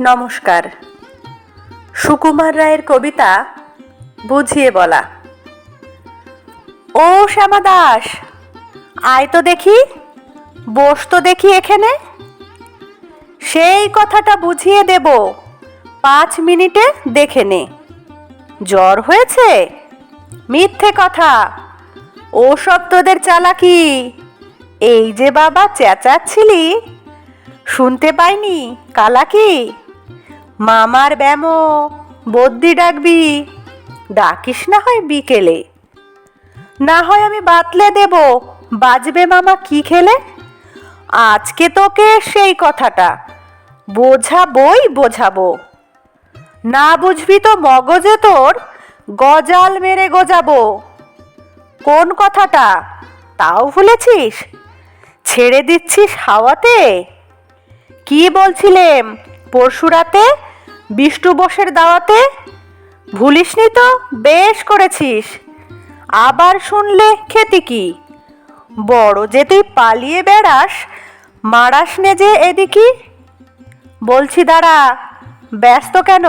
নমস্কার। সুকুমার রায়ের কবিতা বুঝিয়ে বলা। ও শ্যামা দাস, আয় তো দেখি, বস তো দেখি এখানে। সেই কথাটা বুঝিয়ে দেব, পাঁচ মিনিটে দেখে নে। জ্বর হয়েছে? মিথ্যে কথা। ওসব তোদের চালাকি। এই যে বাবা চেঁচাচ্ছিলি, শুনতে পাইনি কালাকি মামার ব্যামো বদ্যি ডাকবি, ডাকিস না হয় বিকেলে। না হয় আমি বাতলে দেব, বাজবে মামা কি খেলে? আজকে তোকে সেই কথাটা বোঝাবই বোঝাবো। না বুঝবি তো মগজে তোর, গজাল মেরে গজাবো। কোন কথাটা, তাও ভুলেছিস? ছেড়ে দিচ্ছিস হাওয়াতে? কি বলছিলেম পরশু বিষ্টু বোসের দাওয়াতে? ভুলিসনি তো, বেশ করেছিস। আবার শুনলে খেতি কি? বড় যে তুই পালিয়ে বেড়াস, মারাস নে যে এদিকে। বলছি দাঁড়া, ব্যস্ত কেন?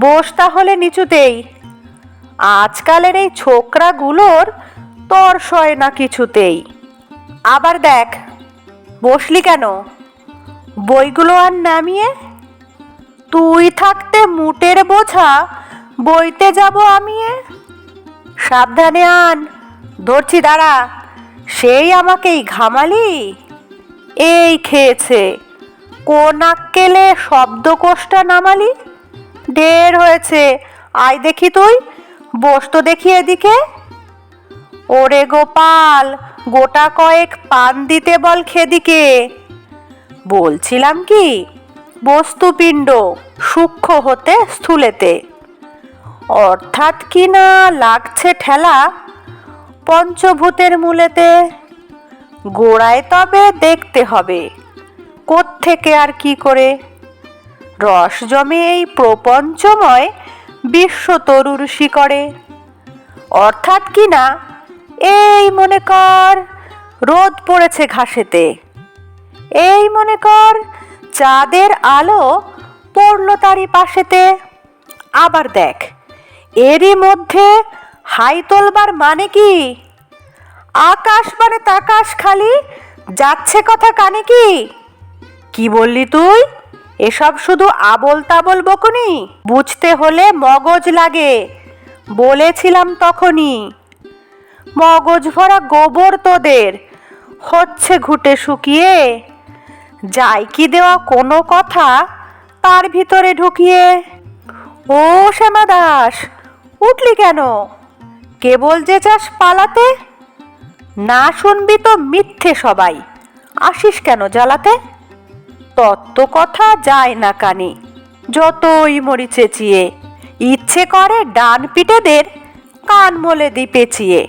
বস তাহলে নিচুতেই। আজকালের এই ছোকরাগুলোর তর সয় না কিছুতেই। আবার দেখ, বসলি কেন? বইগুলো আর নামিয়ে তুই থাকতে মুটের বোঝা, বইতে যাব আমি এ। সাবধানে আন, ধরছি দাঁড়া, সেই আমাকেই ঘামালি? এই খেয়েছে, কোন আক্কেলে শব্দকোষটা নামালি? ঢের হয়েছে, আয় দেখি তুই, বস তো দেখি এদিকে। ওরে গোপাল, গোটা কয়েক পান দিতে বল খেদিকে। বলছিলাম কি বস্তুপিণ্ড সূক্ষ্ম হতে স্থূলেতে। অর্থাৎ কি না লাগছে ঠেলা পঞ্চভূতের মূলেতে? গোড়ায় তবে দেখতে হবে থেকে আর কি করে? রস জমে এই প্রপঞ্চময় বিশ্ব তরুর শিকড়ে। অর্থাৎ কি না এই মনে কর রোদ পড়েছে ঘাসেতে। এই মনে কর চাঁদের আলো পড়ল তারই পাশেতে। আবার দেখ, এরই মধ্যে হাই তোলবার মানে কি? আকাশ মানে তাকাশ খালি, যাচ্ছে কথা কানে কি? কি বললি তুই? এসব শুধু আবল তাবল বকুনি। বুঝতে হলে মগজ লাগে, বলেছিলাম তখনই। মগজ ভরা গোবর তোদের, হচ্ছে ঘুটে শুকিয়ে। যাই কি দেওয়া কোনো কথা তার ভিতরে ঢুকিয়ে। ও শ্যামা দাস, উঠলি কেন? কেবল যে চাস পালাতে? না শুনবি তো মিথ্যে সবাই। আসিস কেন জ্বালাতে? তত্ত্ব কথা যায় না কানে। যতই মরি চেঁচিয়ে, ইচ্ছে করে ডান পিটেদের কান মলে দি পেঁচিয়ে।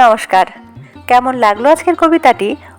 নমস্কার, কেমন লাগল আজকের কবিতাটি?